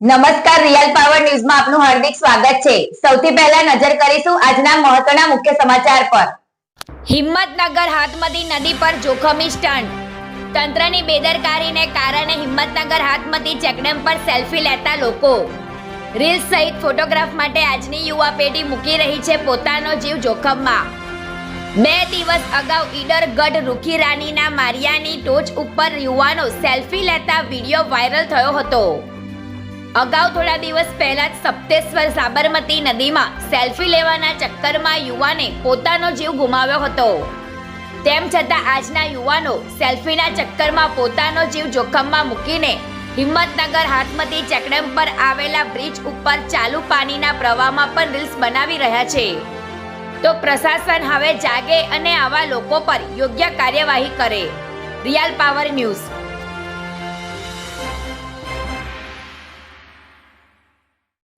નમસ્કાર, real power ન્યૂઝમાં આપનું હાર્દિક સ્વાગત છે. સૌથી પહેલા નજર કરીશું આજના મહત્વના મુખ્ય સમાચાર પર. હિંમતનગર હાથમતી નદી પર જોખમી સ્ટન્ટ તંત્રની બેદરકારીને કારણે હિંમતનગર હાથમતી ચેકડેમ પર સેલ્ફી લેતા લોકો. રીલ્સ સહિત ફોટોગ્રાફ માટે આજની યુવા પેઢી મૂકી રહી છે પોતાનો જીવ જોખમમાં. બે દિવસ અગાઉ ઈડર ગઢ રૂખી રાનીના મારિયાની ટોચ ઉપર યુવાનો સેલ્ફી લેતા વીડિયો વાયરલ થયો હતો. અગાઉ થોડા દિવસ પહેલા જ સપ્તેશ્વર સાબરમતી નદીમાં સેલ્ફી લેવાના ચક્કરમાં યુવાને પોતાનો જીવ ગુમાવ્યો હતો. તેમ છતાં આજના યુવાનો સેલ્ફીના ચક્કરમાં પોતાનો જીવ જોખમમાં મૂકીને હિંમતનગર હાથમતી ચેકડેમ પર આવેલા બ્રિજ ઉપર ચાલુ પાણીના પ્રવાહમાં પણ રીલ્સ બનાવી રહ્યા છે. તો પ્રશાસન હવે જાગે અને આવા લોકો પર યોગ્ય કાર્યવાહી કરે. Real power news.